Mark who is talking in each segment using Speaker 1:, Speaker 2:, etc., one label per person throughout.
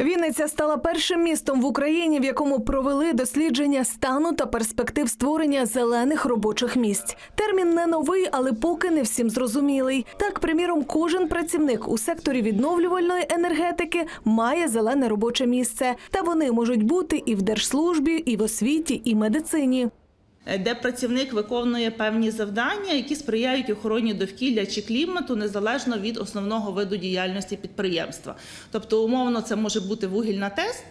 Speaker 1: Вінниця стала першим містом в Україні, в якому провели дослідження стану та перспектив створення зелених робочих місць. Термін не новий, але поки не всім зрозумілий. Так, приміром, кожен працівник у секторі відновлювальної енергетики має зелене робоче місце, та вони можуть бути і в держслужбі, і в освіті, і медицині.
Speaker 2: Е, де працівник виконує певні завдання, які сприяють охороні довкілля чи клімату незалежно від основного виду діяльності підприємства. Тобто, умовно, це може бути вугільна ТЕС,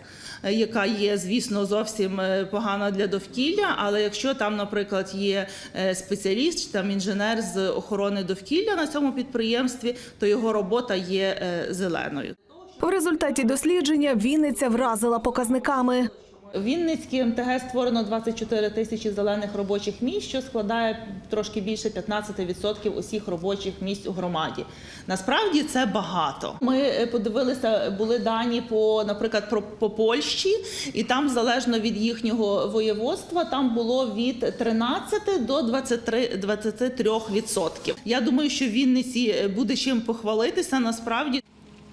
Speaker 2: е, яка є, звісно, зовсім е, погана для довкілля. Але якщо там, наприклад, є спеціаліст чи там інженер з охорони довкілля на цьому підприємстві, то його робота є зеленою.
Speaker 1: В результаті дослідження Вінниця вразила показниками.
Speaker 2: В Вінницькій МТГ створено 24 тисячі зелених робочих місць, що складає трошки більше 15% усіх робочих місць у громаді. Насправді це багато. Ми е, подивилися, були дані по, наприклад, про по Польщі, і там залежно від їхнього воєводства, там було від 13 до 23, 23%. Я думаю, що в Вінниці е, буде чим похвалитися насправді.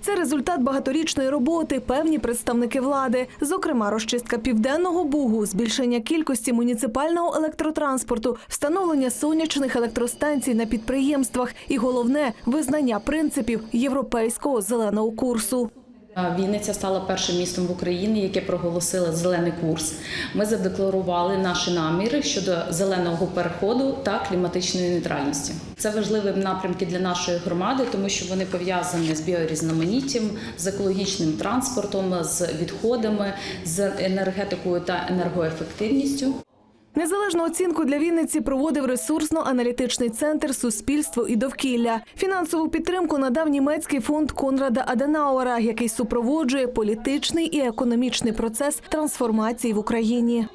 Speaker 1: Це результат багаторічної роботи, певні представники влади, зокрема, розчистка південного бугу, збільшення кількості муніципального електротранспорту, встановлення сонячних електростанцій на підприємствах і головне визнання принципів європейського зеленого курсу.
Speaker 3: Вінниця стала першим містом в Україні, яке проголосило зелений курс. Ми задекларували наші наміри щодо зеленого переходу та кліматичної нейтральності. Це важливі напрямки для нашої громади, тому що вони пов'язані з біорізноманіттям, з екологічним транспортом, з відходами, з енергетикою та енергоефективністю.
Speaker 1: Незалежну оцінку для Вінниці проводив ресурсно-аналітичний центр Суспільство і довкілля. Фінансову підтримку надав німецький фонд Конрада Аденауера, який супроводжує політичний і економічний процес трансформації в Україні.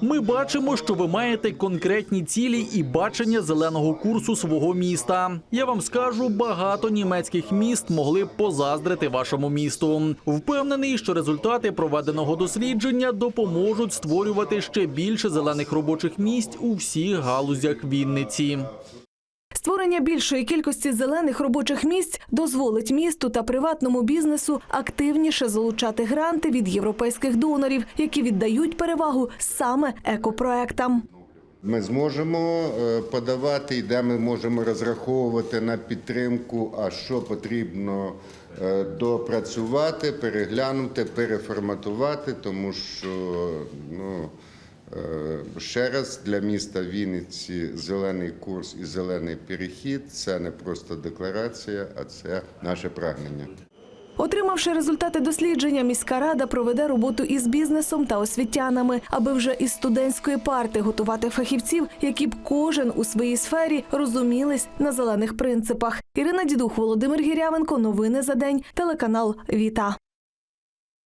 Speaker 4: Ми бачимо, що ви маєте конкретні цілі і бачення зеленого курсу свого міста. Я вам скажу, багато німецьких міст могли б позаздрити вашому місту. Впевнений, що результати проведеного дослідження допоможуть створювати ще більше зелених робочих місць у всіх галузях Вінниці.
Speaker 1: Створення більшої кількості зелених робочих місць дозволить місту та приватному бізнесу активніше залучати гранти від європейських донорів, які віддають перевагу саме екопроектам.
Speaker 5: Ми зможемо е, подавати, де ми можемо розраховувати на підтримку, а що потрібно е, допрацювати, переглянути, переформатувати, тому що ну, ще раз для міста Вінниці зелений курс і зелений перехід це не просто декларація, а це наше прагнення.
Speaker 1: Отримавши результати дослідження, міська рада проведе роботу із бізнесом та освітянами, аби вже із студентської парти готувати фахівців, які б кожен у своїй сфері розумілись на зелених принципах. Ірина Дідух, Володимир Гірявенко. Новини за день. Телеканал Віта.